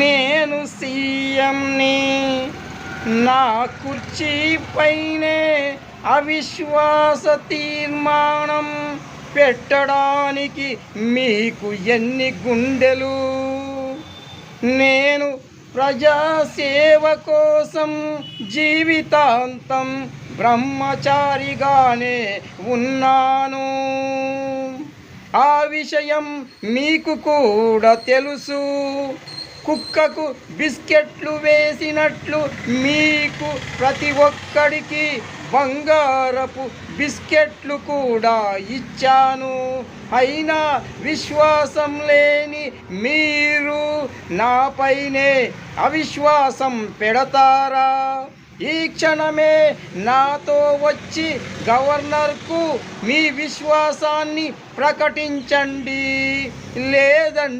నేను సీఎంని నా కుర్చీపైనే అవిశ్వాస తీర్మానం పెట్టడానికి మీకు ఎన్ని గుండెలు? నేను ప్రజాసేవ కోసం జీవితాంతం బ్రహ్మచారిగానే ఉన్నాను. విషయం మీకు కూడా తెలుసు. కుక్కకు బిస్కెట్లు వేసినట్లు మీకు ప్రతి ఒక్కడికి బంగారపు బిస్కెట్లు కూడా ఇచ్చాను. అయినా విశ్వాసం లేని మీరు నాపైనే అవిశ్వాసం పెడతారా? ఈ క్షణమే నాతో వచ్చి గవర్నర్కు మీ విశ్వాసాన్ని ప్రకటించండి. లేదంటే